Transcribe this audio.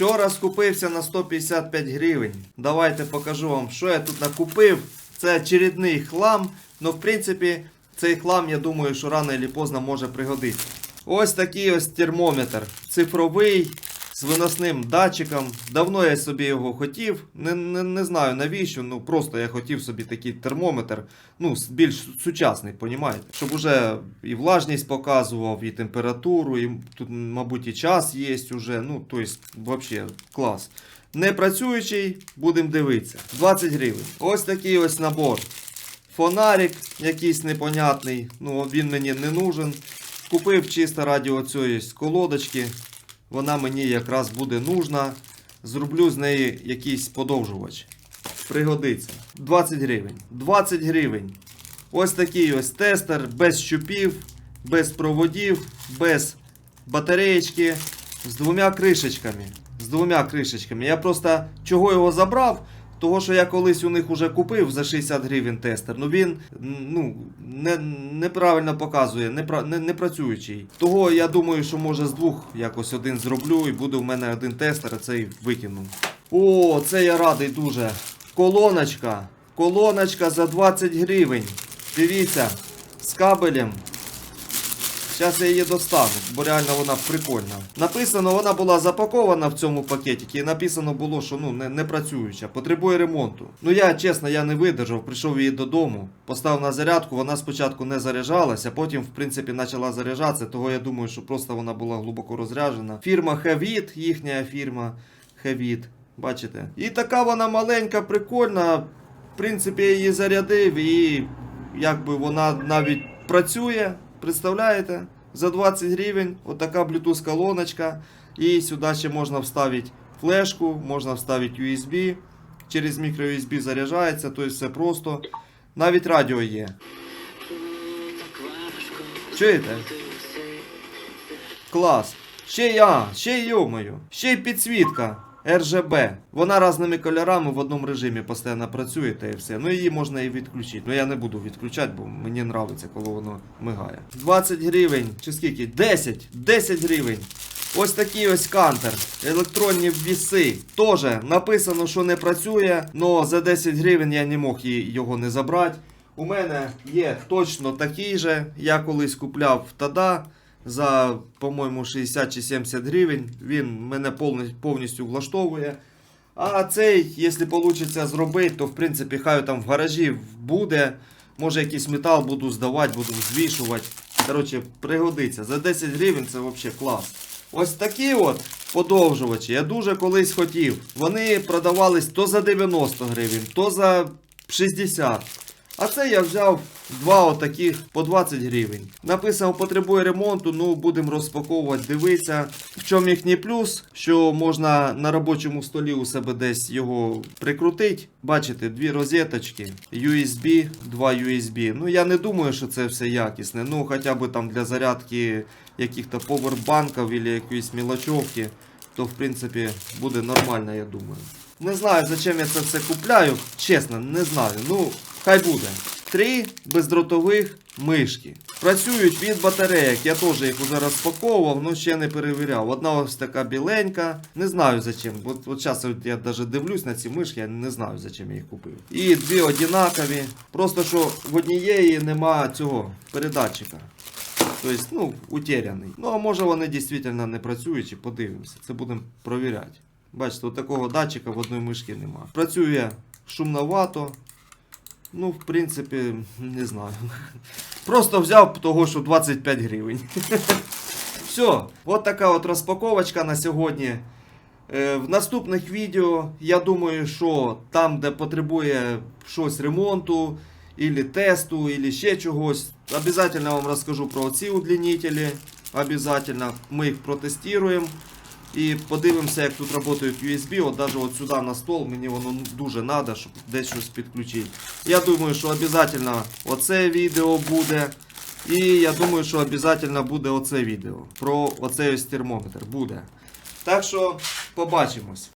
Вчора скупився на 155 гривень. Давайте покажу вам, що я тут накупив. Це очередний хлам. Ну, в принципі, цей хлам, я думаю, що рано чи поздно може пригодитися. Ось такий ось термометр. Цифровий. З виносним датчиком. Давно я собі його хотів. Не, не, не знаю навіщо. Ну просто я хотів собі такий термометр. Ну, більш сучасний, понімаєте? Щоб уже і влажність показував, і температуру, і тут, мабуть, і час є уже. Ну, тобто, взагалі, клас. Не працюючий, будемо дивитися. 20 гривень. Ось такий ось набор. Фонарик якийсь непонятний. Ну, він мені не нужен. Купив чисто раді оцієї колодочки. Вона мені якраз буде нужна. Зроблю з неї якийсь подовжувач. Пригодиться. 20 гривень. 20 гривень. Ось такий ось тестер без щупів, без проводів, без батареєчки, з двома кришечками. З двома кришечками. Я просто чого його забрав? Того, що я колись у них уже купив за 60 гривень тестер, ну він ну, не, неправильно показує, не, не, не працюючий. Того я думаю, що може з двох якось один зроблю і буде в мене один тестер, а цей викину. О, це я радий дуже. Колоночка. Колоночка за 20 гривень. Дивіться, з кабелем. Зараз я її достану, бо реально вона прикольна. Написано, вона була запакована в цьому пакетику, і написано було, що ну не, не працююча, потребує ремонту. Ну я чесно, я не видержав, прийшов її додому, поставив на зарядку, вона спочатку не заряджалася, потім, в принципі, почала заряджатися, того я думаю, що просто вона була глибоко розряджена. Фірма Hevit, їхня фірма Hevit, бачите? І така вона маленька, прикольна. В принципі, я її зарядив і якби вона навіть працює. Представляєте? За 20 гривень отака Bluetooth колоночка. І сюди ще можна вставити флешку, можна вставити USB. Через мікро USB заряджається, тобто все просто. Навіть радіо є. Чуєте? Клас. Ще я, ще й йомаю. Ще й підсвітка. RGB. Вона різними кольорами в одному режимі постійно працює та і все. Ну її можна і відключити. Ну я не буду відключати, бо мені подобається, коли воно мигає. 20 гривень, чи скільки? 10. 10 гривень. Ось такий ось кантер. Електронні віси. Тоже написано, що не працює, але за 10 гривень я не мог його не забрати. У мене є точно такий же. Я колись купляв тада за, по-моєму, 60 чи 70 гривень. Він мене повністю влаштовує. А цей, якщо вийде зробити, то в принципі хай там в гаражі буде. Може якийсь метал буду здавати, буду взвішувати. Коротше, пригодиться. За 10 гривень це взагалі клас. Ось такі от подовжувачі я дуже колись хотів. Вони продавались то за 90 гривень, то за 60. А це я взяв два отаких по 20 гривень. Написано, потребує ремонту, ну будемо розпаковувати, дивитися. В чому їхній плюс, що можна на робочому столі у себе десь його прикрутити. Бачите, дві розеточки, USB, два USB. Ну я не думаю, що це все якісне. Ну хоча б там для зарядки яких-то повербанків або якоїсь мілочовки, то в принципі буде нормально, я думаю. Не знаю, зачем я це все купляю. Чесно, не знаю. Ну, хай буде. Три бездротових мишки. Працюють від батарейок. Я теж їх вже розпаковував, але ще не перевіряв. Одна ось така біленька. Не знаю зачем. От, от зараз я навіть дивлюсь на ці мишки, я не знаю, зачем я їх купив. І дві однакові. Просто що в однієї нема цього передатчика. Тобто, ну, утеряний. Ну, а може вони дійсно не працюючі, подивимося. Це будемо провіряти. Бачите, от такого датчика в одної мишки нема. Працює шумновато. Ну, в принципі, не знаю. Просто взяв того, що 25 гривень. Все, от така от розпаковочка на сьогодні. Е, В наступних відео я думаю, що там, де потребує щось ремонту, или тесту, или ще чогось, обязательно вам розкажу про ці удлінителі. Обязательно ми їх протестуємо. І подивимося, як тут працюють USB. От навіть от сюди на стол мені воно дуже треба, щоб десь щось підключити. Я думаю, що обов'язково оце відео буде. І я думаю, що обов'язково буде оце відео. Про оцей ось термометр буде. Так що побачимось.